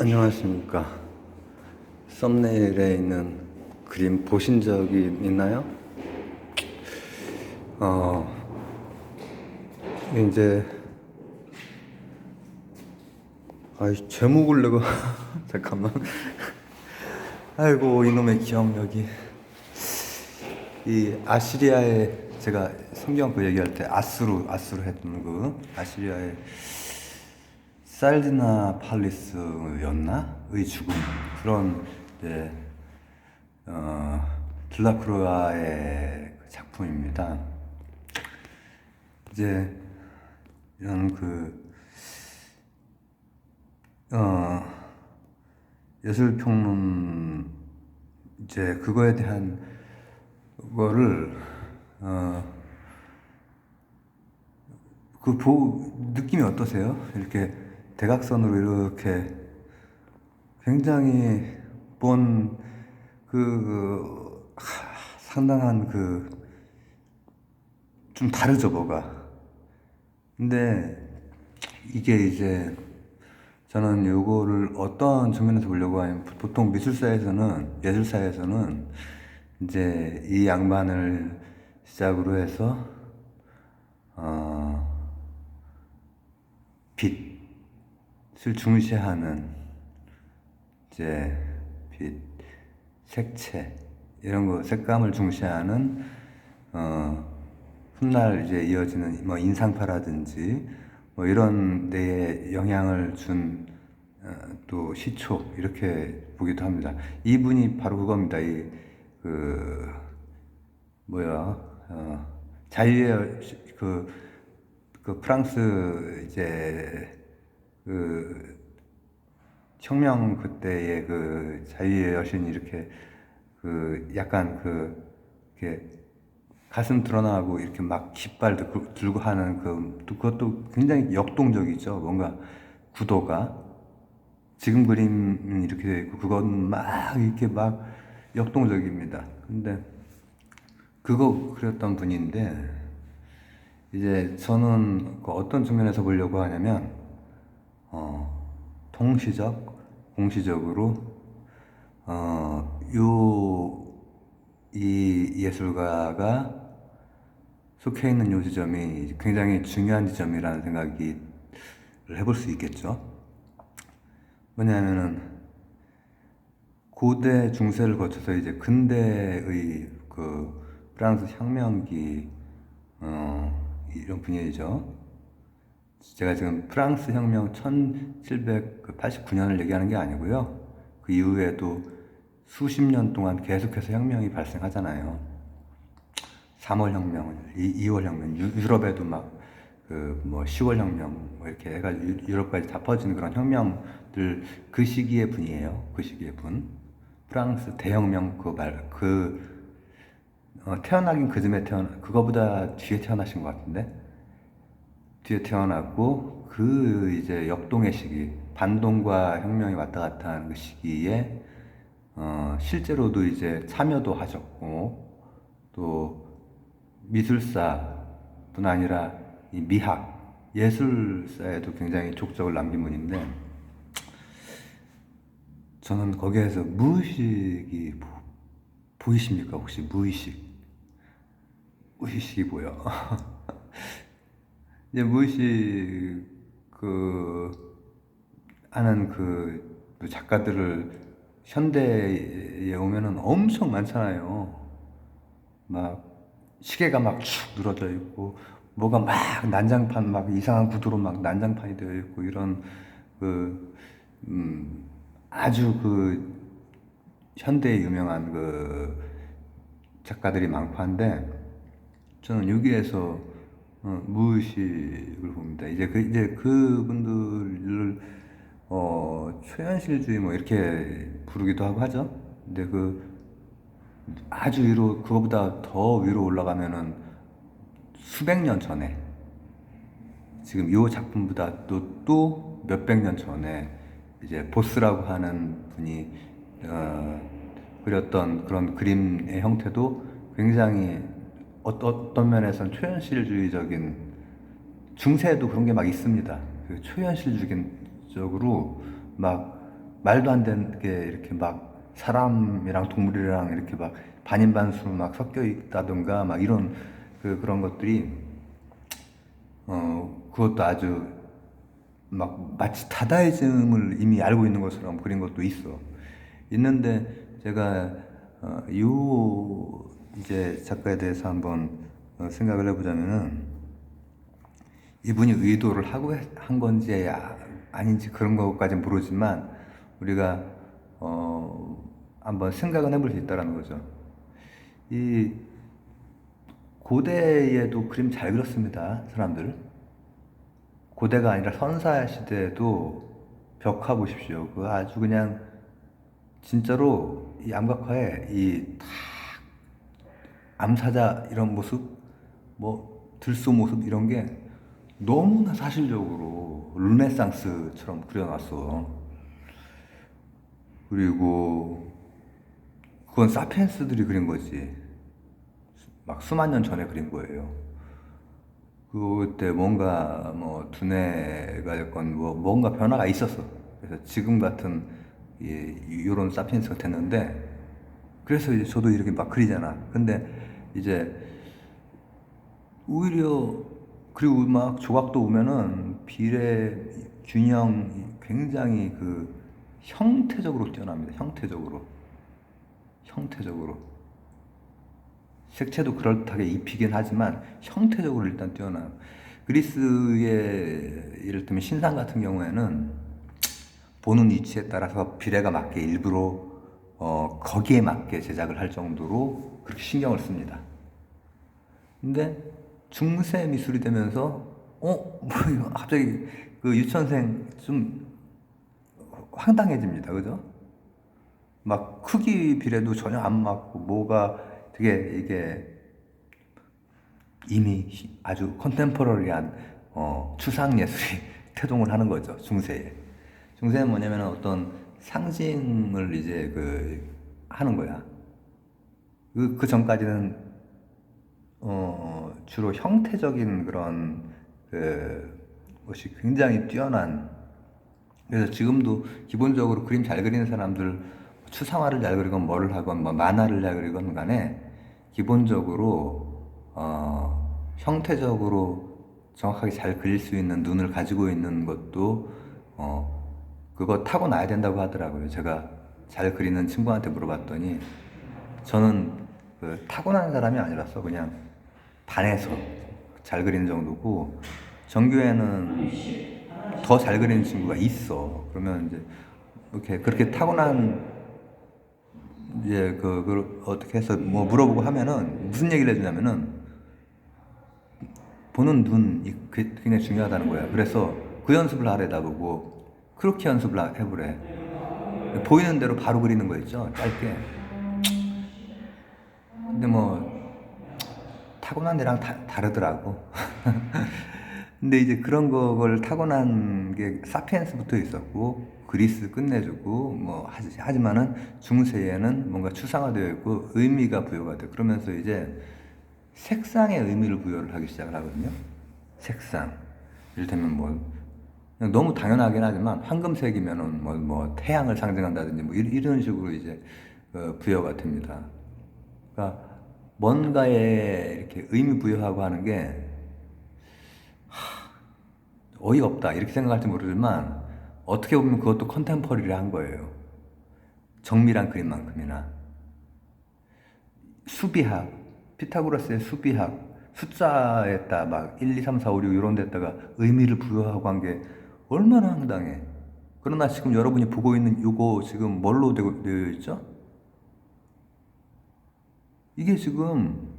안녕하십니까. 썸네일에 있는 그림 보신 적이 있나요? 어, 이제, 아이, 제목을 내가, 잠깐만. 아이고, 이놈의 기억력이. 이 아시리아의, 제가 성경 그 얘기할 때 아수르, 아수르 했던 그, 아시리아의 살디나 팔리스였나? 의 죽음. 그런, 이제, 어, 들라크루아의 그 작품입니다. 이제, 이런 그, 어, 예술 평론, 이제 그거에 대한 거를, 어, 그 보, 느낌이 어떠세요? 이렇게 대각선으로 이렇게 굉장히 본, 그, 하, 상당한 그, 좀 다르죠, 뭐가. 근데 이게 이제 저는 요거를 어떤 측면에서 보려고 하면 보통 미술사에서는, 예술사에서는 이제 이 양반을 시작으로 해서, 어, 빛을 중시하는 이제 빛, 색채 이런 거 색감을 중시하는 어 훗날 이제 이어지는 뭐 인상파라든지 뭐 이런 데에 영향을 준 또 시초 이렇게 보기도 합니다. 이분이 바로 그겁니다. 이 그 뭐야 어, 자유의 그, 그 프랑스 이제 그 혁명 그때의 그 자유의 여신이 이렇게 그 약간 그 이렇게 가슴 드러나고 이렇게 막 깃발 들고, 하는 그 그것도 굉장히 역동적이죠. 뭔가 구도가 지금 그림은 이렇게 돼 있고 그건 막 이렇게 막 역동적입니다. 근데 그거 그렸던 분인데 이제 저는 그 어떤 측면에서 보려고 하냐면 어, 통시적, 공시적으로 어, 요, 이 예술가가 속해 있는 요 지점이 굉장히 중요한 지점이라는 생각이 해볼 수 있겠죠. 뭐냐면은 고대 중세를 거쳐서 이제 근대의 그 프랑스 혁명기 어, 이런 분야이죠. 제가 지금 프랑스 혁명 1789년을 얘기하는 게 아니고요. 그 이후에도 수십 년 동안 계속해서 혁명이 발생하잖아요. 3월 혁명, 2월 혁명, 유- 유럽에도 막 그뭐 10월 혁명 뭐 이렇게 해가 유- 유럽까지 다 퍼지는 그런 혁명들 그 시기의 분이에요. 그 시기의 분. 프랑스 대혁명 그 말그 어, 태어나긴 그쯤에 태어나 그거보다 뒤에 태어나신 것 같은데 뒤에 태어났고 그 이제 역동의 시기 반동과 혁명이 왔다 갔다 하는 그 시기에 어, 실제로도 이제 참여도 하셨고 또 미술사뿐 아니라 이 미학 예술사에도 굉장히 족적을 남긴 분인데 저는 거기에서 무의식이 보, 보이십니까? 혹시 무의식? 무의식이 보여 이제 무의식 그 하는 그또 작가들을 현대에 오면은 엄청 많잖아요. 막 시계가 막 축 늘어져 있고 뭐가 막 난장판 막 이상한 구도로 막 난장판이 되어 있고 이런 그 음, 아주 그 현대에 유명한 그 작가들이 많고 한데 저는 여기에서 어, 무의식을 봅니다. 이제 그 이제 그분들을 어, 최현실주의 뭐 이렇게 부르기도 하고 하죠. 근데 그 아주 위로 그거보다 더 위로 올라가면은 수백 년 전에 지금 이 작품보다 또, 또 몇백 년 전에 이제 보스라고 하는 분이 어, 그렸던 그런 그림의 형태도 굉장히 어, 어떤 면에서는 초현실주의적인 중세에도 그런 게 막 있습니다. 그 초현실적인 적으로 막 말도 안 되는 게 이렇게 막 사람이랑 동물이랑 이렇게 막 반인반수 막 섞여 있다던가 막 이런 그 그런 것들이 어 그것도 아주 막 마치 다다이즘을 이미 알고 있는 것처럼 그린 것도 있어. 있는데 제가 어, 요 이제 작가에 대해서 한번 어, 생각을 해보자면은 이분이 의도를 하고 했- 한 건지 아- 아닌지 그런 것까지는 모르지만 우리가 어, 한번 생각은 해볼 수 있다라는 거죠. 이 고대에도 그림 잘 그렸습니다, 사람들. 고대가 아니라 선사 시대에도 벽화 보십시오. 그 아주 그냥 진짜로 이 암각화에 이탁 암사자 이런 모습, 뭐 들소 모습 이런 게 너무나 사실적으로 르네상스처럼 그려놨어. 그리고 그건 사피엔스들이 그린 거지. 막 수만 년 전에 그린 거예요. 그때 뭔가 뭐 두뇌가 됐건 뭐 뭔가 변화가 있었어. 그래서 지금 같은 이 이런 사피엔스가 됐는데 그래서 이제 저도 이렇게 막 그리잖아. 근데 이제 오히려 그리고 막 조각도 보면은 비례 균형 굉장히 그 형태적으로 뛰어납니다. 형태적으로 형태적으로 색채도 그럴듯하게 입히긴 하지만 형태적으로 일단 뛰어나요. 그리스의 이를테면 신상 같은 경우에는 보는 위치에 따라서 비례가 맞게 일부러 어, 거기에 맞게 제작을 할 정도로 그렇게 신경을 씁니다. 근데 중세 미술이 되면서 어? 뭐 갑자기 그 유치원생 좀 황당해집니다. 그죠? 막 크기 비례도 전혀 안 맞고 뭐가 되게 이게 이미 아주 컨템포러리한 어, 추상 예술이 태동을 하는 거죠 중세에 중세는 뭐냐면 어떤 상징을 이제 그 하는 거야. 그, 그 전까지는 어, 주로 형태적인 그런 그 것이 굉장히 뛰어난. 그래서 지금도 기본적으로 그림 잘 그리는 사람들 추상화를 잘 그리건 뭐를 하건 뭐 만화를 잘 그리건 간에 기본적으로 어, 형태적으로 정확하게 잘 그릴 수 있는 눈을 가지고 있는 것도 어, 그거 타고 나야 된다고 하더라고요. 제가 잘 그리는 친구한테 물어봤더니 저는 그 타고난 사람이 아니라서 그냥 반에서 잘 그리는 정도고 정규에는 더 잘 그리는 친구가 있어. 그러면 이제 이렇게 그렇게 타고난 이제 그, 그 어떻게 해서 뭐 물어보고 하면은 무슨 얘기를 해주냐면은 보는 눈이 그- 굉장히 중요하다는 거야. 그래서 그 연습을 하래다 보고 그렇게 연습을 하- 해보래. 보이는 대로 바로 그리는 거 있죠. 짧게. 근데 뭐 타고난 애랑 다, 다르더라고. 근데 이제 그런 거를 타고난 게 사피엔스부터 있었고 그리스 끝내주고 뭐 하지, 하지만은 중세에는 뭔가 추상화되어 있고 의미가 부여가 돼. 그러면서 이제 색상의 의미를 부여를 하기 시작을 하거든요. 색상. 이를테면 뭐 너무 당연하긴 하지만 황금색이면은 뭐, 뭐 태양을 상징한다든지 뭐 이- 이런 식으로 이제 어, 부여가 됩니다. 그러니까 뭔가에 이렇게 의미 부여하고 하는 게 어이가 없다 이렇게 생각할지 모르지만 어떻게 보면 그것도 컨템퍼리한 거예요. 정밀한 그림만큼이나 수비학 피타고라스의 수비학 숫자에다 막 1, 2, 3, 4, 5, 6 이런 데다가 의미를 부여하고 한게 얼마나 황당해. 그러나 지금 여러분이 보고 있는 요거 지금 뭘로 되어 있죠? 이게 지금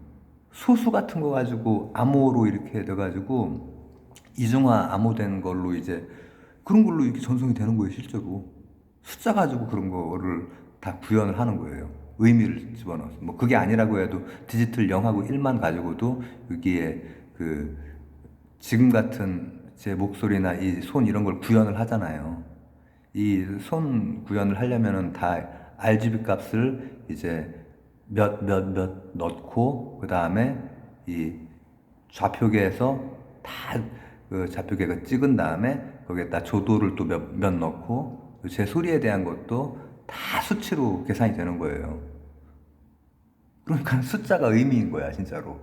소수 같은 거 가지고 암호로 이렇게 돼가지고 이중화 암호된 걸로 이제 그런 걸로 이렇게 전송이 되는 거예요 실제로 숫자 가지고 그런 거를 다 구현을 하는 거예요 의미를 집어넣어서 뭐 그게 아니라고 해도 디지털 0하고 1만 가지고도 여기에 그 지금 같은 제 목소리나 이 손 이런 걸 구현을 하잖아요 이 손 구현을 하려면은 다 RGB 값을 이제 몇 몇 몇 넣고 그 다음에 이 좌표계에서 다 그 좌표계가 찍은 다음에 거기에다 조도를 또 몇 몇 넣고 제 소리에 대한 것도 다 수치로 계산이 되는 거예요. 그러니까 숫자가 의미인 거야, 진짜로.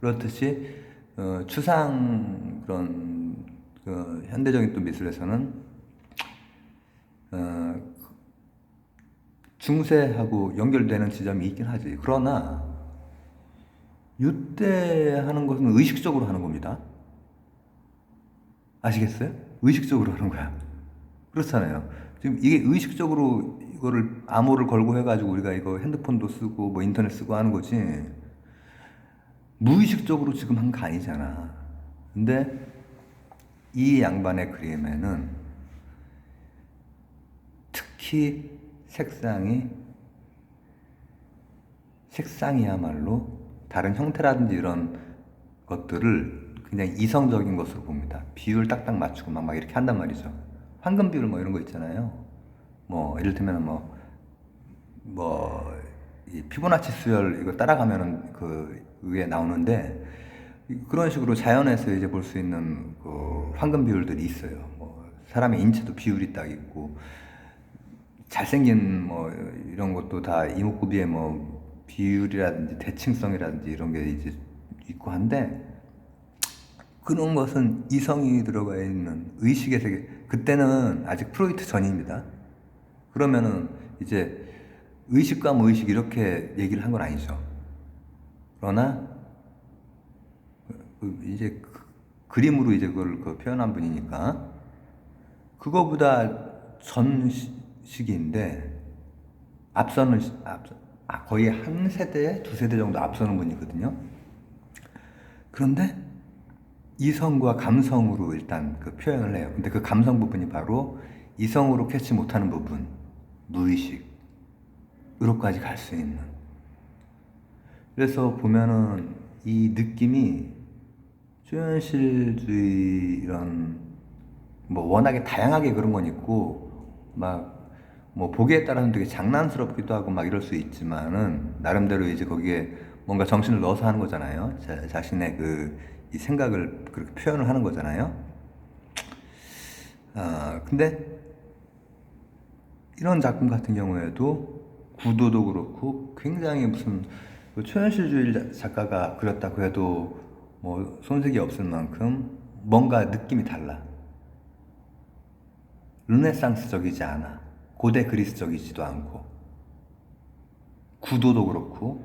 그렇듯이 어, 추상 그런 그 현대적인 또 미술에서는 어, 중세하고 연결되는 지점이 있긴 하지. 그러나 이때 하는 것은 의식적으로 하는 겁니다. 아시겠어요? 의식적으로 하는 거야. 그렇잖아요. 지금 이게 의식적으로 이거를 암호를 걸고 해가지고 우리가 이거 핸드폰도 쓰고 뭐 인터넷 쓰고 하는 거지. 무의식적으로 지금 한 거 아니잖아. 근데 이 양반의 그림에는 특히 색상이 색상이야말로 다른 형태라든지 이런 것들을 그냥 이성적인 것으로 봅니다. 비율 딱딱 맞추고 막, 막 이렇게 한단 말이죠. 황금 비율 뭐 이런 거 있잖아요. 뭐 이를테면 뭐, 뭐, 이 피보나치 수열 이거 따라가면은 그 위에 나오는데 그런 식으로 자연에서 이제 볼 수 있는 그 황금 비율들이 있어요. 뭐 사람의 인체도 비율이 딱 있고 잘생긴 뭐 이런 것도 다 이목구비의 뭐 비율이라든지 대칭성이라든지 이런 게 이제 있고 한데 그런 것은 이성이 들어가 있는 의식의 세계 그때는 아직 프로이트 전입니다. 그러면은 이제 의식과 무의식 이렇게 얘기를 한 건 아니죠. 그러나 그 이제 그- 그림으로 이제 그걸 그 표현한 분이니까 그거보다 전 시- 시기인데 앞서는 시- 앞, 아, 거의 한 세대 두 세대 정도 앞서는 분이거든요. 그런데 이성과 감성으로 일단 그 표현을 해요. 근데 그 감성 부분이 바로 이성으로 캐치 못하는 부분, 무의식으로까지 갈 수 있는. 그래서 보면은 이 느낌이 조현실주의 이런 뭐 워낙에 다양하게 그런 건 있고 막 뭐 보기에 따라서는 되게 장난스럽기도 하고 막 이럴 수 있지만은 나름대로 이제 거기에 뭔가 정신을 넣어서 하는 거잖아요. 자, 자신의 그 이 생각을 그렇게 표현을 하는 거잖아요. 아 근데 이런 작품 같은 경우에도 구도도 그렇고 굉장히 무슨 그 초현실주의 작가가 그렸다고 해도 뭐 손색이 없을 만큼 뭔가 느낌이 달라. 르네상스적이지 않아. 고대 그리스적이지도 않고. 구도도 그렇고.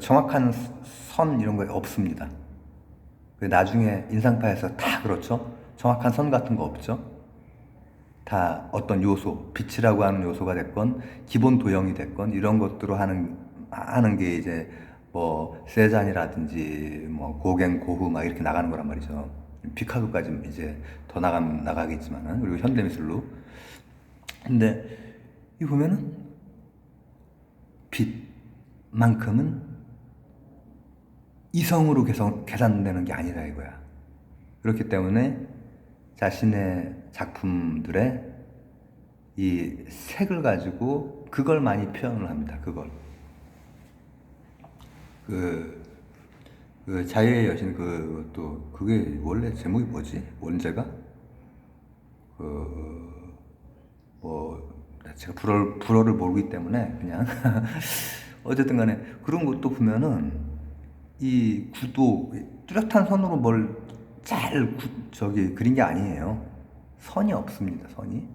정확한 선 이런 거 없습니다. 그 나중에 인상파에서 다 그렇죠. 정확한 선 같은 거 없죠. 다 어떤 요소, 빛이라고 하는 요소가 됐건 기본 도형이 됐건 이런 것들로 하는 하는 게 이제 뭐 세잔이라든지 뭐 고갱 고흐 막 이렇게 나가는 거란 말이죠. 피카소까지 이제 더 나가 나가겠지만은 그리고 현대 미술로. 근데 이 보면은 빛만큼은 이성으로 계산, 계산되는 게 아니다 이거야. 그렇기 때문에 자신의 작품들의 이 색을 가지고 그걸 많이 표현을 합니다. 그걸. 그, 그 자유의 여신 그 또 그게 원래 제목이 뭐지? 원제가? 그뭐 제가 불어 불어를 모르기 때문에 그냥 어쨌든 간에 그런 것도 보면은 이 구도 뚜렷한 선으로 뭘 잘 저기 그린 게 아니에요. 선이 없습니다. 선이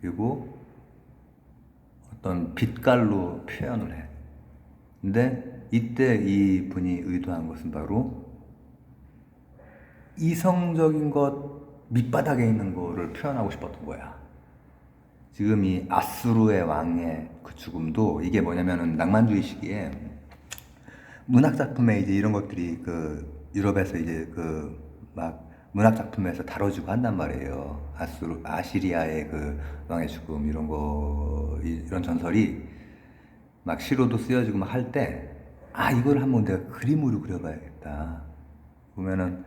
그리고 어떤 빛깔로 표현을 해. 근데 이때 이 분이 의도한 것은 바로 이성적인 것 밑바닥에 있는 거를 표현하고 싶었던 거야. 지금 이 아수르의 왕의 그 죽음도 이게 뭐냐면은 낭만주의 시기에 문학 작품에 이제 이런 것들이 그 유럽에서 이제 그 막 문학 작품에서 다뤄지고 한단 말이에요. 아수르 아시리아의 그 왕의 죽음 이런 거 이- 이런 전설이 막 시로도 쓰여지고 막 할 때 아 이걸 한번 내가 그림으로 그려봐야겠다. 보면은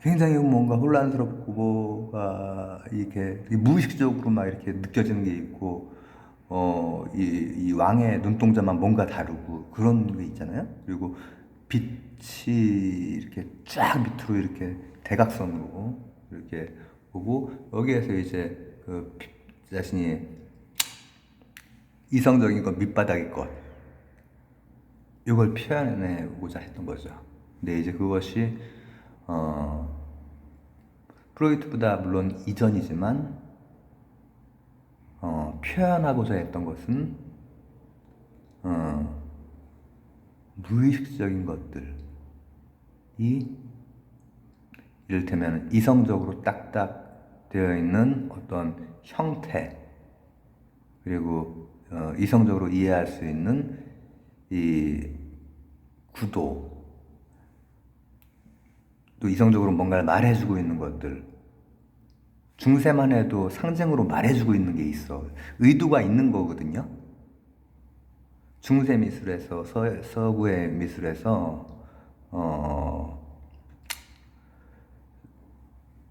굉장히 뭔가 혼란스럽고 뭐가 이렇게 무의식적으로 막 이렇게 느껴지는 게 있고 어 이 이 왕의 눈동자만 뭔가 다르고 그런 게 있잖아요. 그리고 빛이 이렇게 쫙 밑으로 이렇게 대각선으로 이렇게 보고 여기에서 이제 그 피- 자신이 이성적인 것, 밑바닥일 것, 이걸 표현해보자 했던 거죠. 근데 이제 그것이 어, 프로이트보다 물론 이전이지만 어, 표현하고자 했던 것은 어, 무의식적인 것들이 이를테면 이성적으로 딱딱 되어 있는 어떤 형태 그리고 어, 이성적으로 이해할 수 있는 이 구도 또 이성적으로 뭔가를 말해주고 있는 것들 중세만 해도 상징으로 말해주고 있는 게 있어. 의도가 있는 거거든요. 중세 미술에서 서, 서구의 미술에서 어,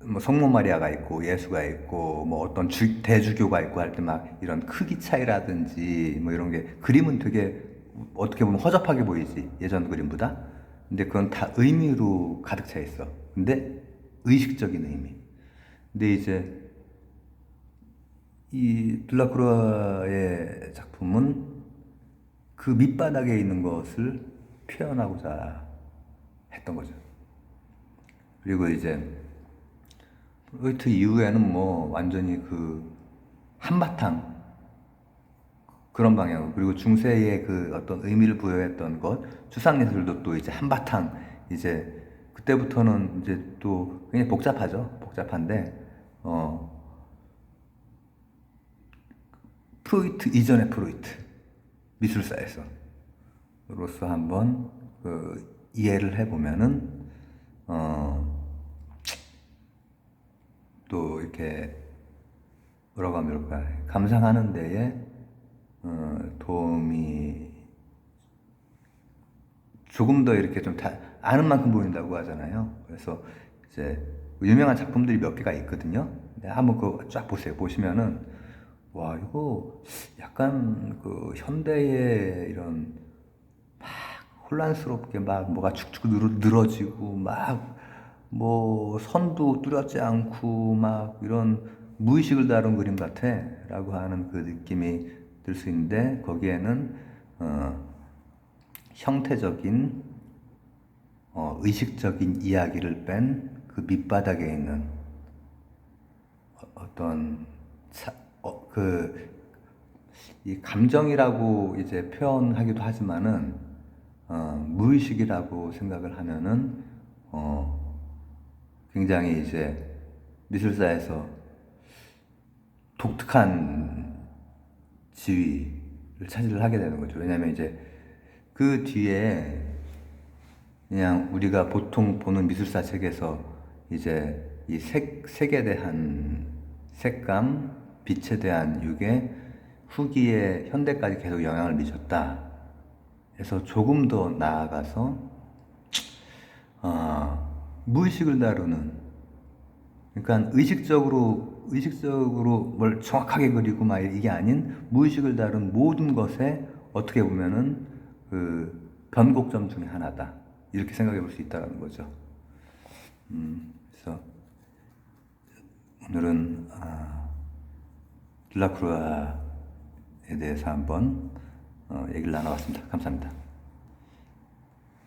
뭐 성모 마리아가 있고 예수가 있고 뭐 어떤 주, 대주교가 있고 할 때 막 이런 크기 차이라든지 뭐 이런 게 그림은 되게 어떻게 보면 허접하게 보이지 예전 그림보다. 근데 그건 다 의미로 가득 차 있어. 근데 의식적인 의미. 근데 이제 이 들라크루아의 작품은 그 밑바닥에 있는 것을 표현하고자 했던 거죠. 그리고 이제 프로이트 이후에는 뭐 완전히 그 한바탕 그런 방향 그리고 중세의 그 어떤 의미를 부여했던 것 추상 예술도 또 이제 한바탕 이제 그때부터는 이제 또 굉장히 복잡하죠 복잡한데 어 프로이트 이전의 프로이트 미술사에서 로서 한번 그 이해를 해보면은 어. 또 이렇게 뭐라고 하면 좋을까 감상하는 데에 어, 도움이 조금 더 이렇게 좀 다, 아는 만큼 보인다고 하잖아요. 그래서 이제 유명한 작품들이 몇 개가 있거든요. 네, 한번 그거 쫙 보세요. 보시면은 와 이거 약간 그 현대의 이런 막 혼란스럽게 막 뭐가 축축 늘어, 늘어지고 막 뭐 선도 뚜렷지 않고 막 이런 무의식을 다룬 그림 같아라고 하는 그 느낌이 들 수 있는데 거기에는 어, 형태적인 어, 의식적인 이야기를 뺀 그 밑바닥에 있는 어- 어떤 차, 어, 그, 이 감정이라고 이제 표현하기도 하지만은, 어, 무의식이라고 생각을 하면은, 어, 굉장히 이제 미술사에서 독특한 지위를 차지를 하게 되는 거죠. 왜냐면 이제 그 뒤에 그냥 우리가 보통 보는 미술사 책에서 이제 이 색, 색에 대한 색감, 빛에 대한 유게 후기에 현대까지 계속 영향을 미쳤다. 그래서 조금 더 나아가서 어, 무의식을 다루는 그러니까 의식적으로 의식적으로 뭘 정확하게 그리고 막 이게 아닌 무의식을 다룬 모든 것에 어떻게 보면은 그 변곡점 중에 하나다 이렇게 생각해 볼 수 있다라는 거죠. 음, 그래서 오늘은 아, 들라크루아에 대해서 한번 어, 얘기를 나눠봤습니다. 감사합니다.